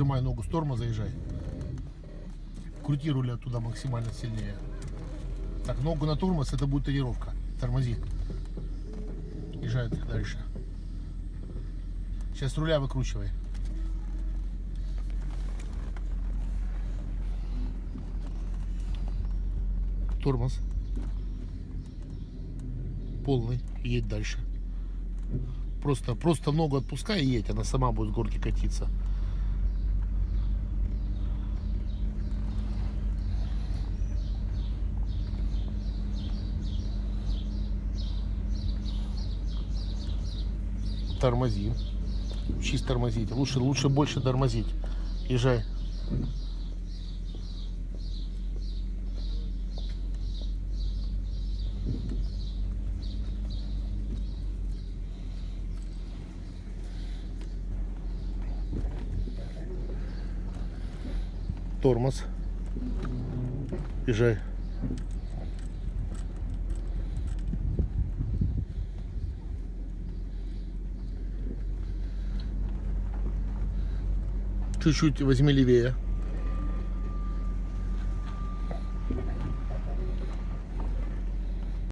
Отжимай ногу с тормоза, заезжай. Крути руль оттуда максимально сильнее. Так, ногу на тормоз, это будет тренировка. Тормози. Езжай дальше. Сейчас руля выкручивай. Тормоз. Полный. Едь дальше. Просто, просто ногу отпускай и едь, она сама будет с горки катиться. Тормози. Учись тормозить. Лучше, лучше больше тормозить. Езжай. Тормоз. Езжай. Чуть-чуть возьми левее.